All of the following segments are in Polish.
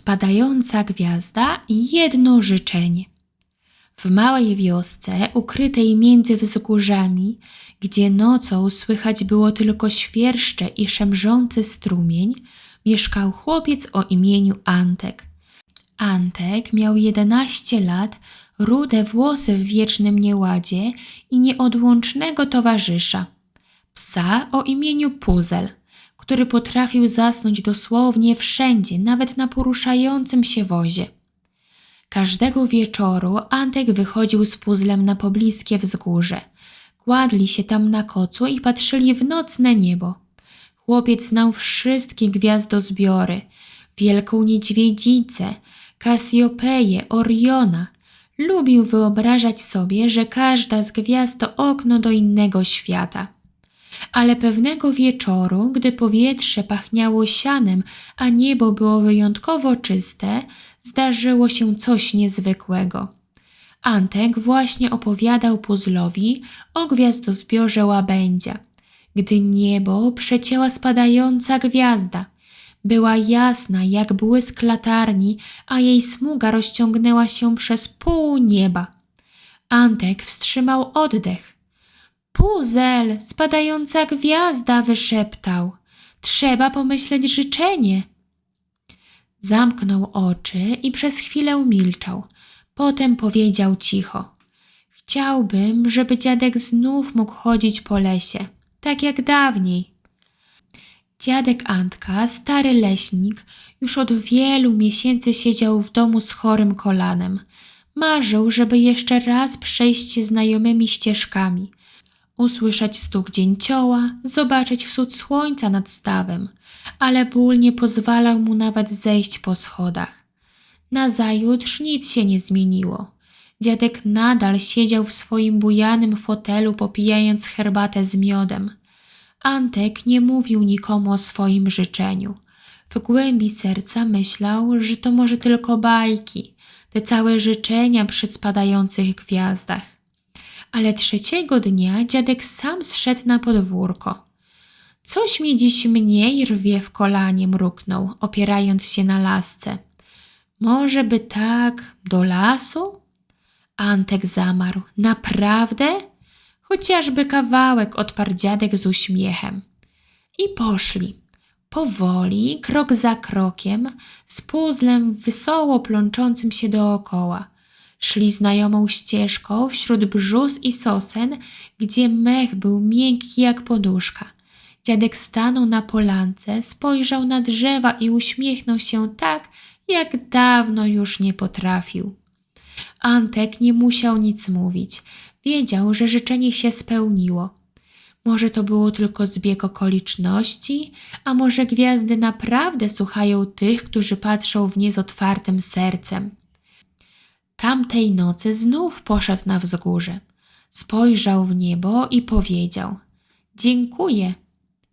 spadająca gwiazda i jedno życzenie. W małej wiosce, ukrytej między wzgórzami, gdzie nocą słychać było tylko świerszcze i szemrzący strumień, mieszkał chłopiec o imieniu Antek. Antek miał 11 lat, rude włosy w wiecznym nieładzie i nieodłącznego towarzysza. Psa o imieniu Puzel, który potrafił zasnąć dosłownie wszędzie, nawet na poruszającym się wozie. Każdego wieczoru Antek wychodził z puzzlem na pobliskie wzgórze. Kładli się tam na kocu i patrzyli w nocne niebo. Chłopiec znał wszystkie gwiazdozbiory, wielką niedźwiedzicę, Kasiopeję, Oriona. Lubił wyobrażać sobie, że każda z gwiazd to okno do innego świata. Ale pewnego wieczoru, gdy powietrze pachniało sianem, a niebo było wyjątkowo czyste, zdarzyło się coś niezwykłego. Antek właśnie opowiadał puzzlowi o gwiazdozbiorze łabędzia, gdy niebo przecięła spadająca gwiazda. Była jasna jak błysk latarni, a jej smuga rozciągnęła się przez pół nieba. Antek wstrzymał oddech. Puzel, spadająca gwiazda, wyszeptał. Trzeba pomyśleć życzenie. Zamknął oczy i przez chwilę milczał. Potem powiedział cicho: Chciałbym, żeby dziadek znów mógł chodzić po lesie, tak jak dawniej. Dziadek Antka, stary leśnik, już od wielu miesięcy siedział w domu z chorym kolanem. Marzył, żeby jeszcze raz przejść znajomymi ścieżkami, usłyszeć stuk dzięcioła, zobaczyć wschód słońca nad stawem, ale ból nie pozwalał mu nawet zejść po schodach. Nazajutrz nic się nie zmieniło. Dziadek nadal siedział w swoim bujanym fotelu, popijając herbatę z miodem. Antek nie mówił nikomu o swoim życzeniu. W głębi serca myślał, że to może tylko bajki, te całe życzenia przy spadających gwiazdach. Ale trzeciego dnia dziadek sam zszedł na podwórko. Coś mi dziś mniej rwie w kolanie, mruknął, opierając się na lasce. Może by tak do lasu? Antek zamarł. Naprawdę? Chociażby kawałek, odparł dziadek z uśmiechem. I poszli. Powoli, krok za krokiem, z puzzlem wesoło plączącym się dookoła. Szli znajomą ścieżką wśród brzus i sosen, gdzie mech był miękki jak poduszka. Dziadek stanął na polance, spojrzał na drzewa i uśmiechnął się tak, jak dawno już nie potrafił. Antek nie musiał nic mówić. Wiedział, że życzenie się spełniło. Może to było tylko zbieg okoliczności, a może gwiazdy naprawdę słuchają tych, którzy patrzą w nie z otwartym sercem. Tamtej nocy znów poszedł na wzgórze. Spojrzał w niebo i powiedział: Dziękuję.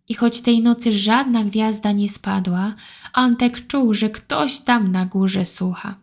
I choć tej nocy żadna gwiazda nie spadła, Antek czuł, że ktoś tam na górze słucha.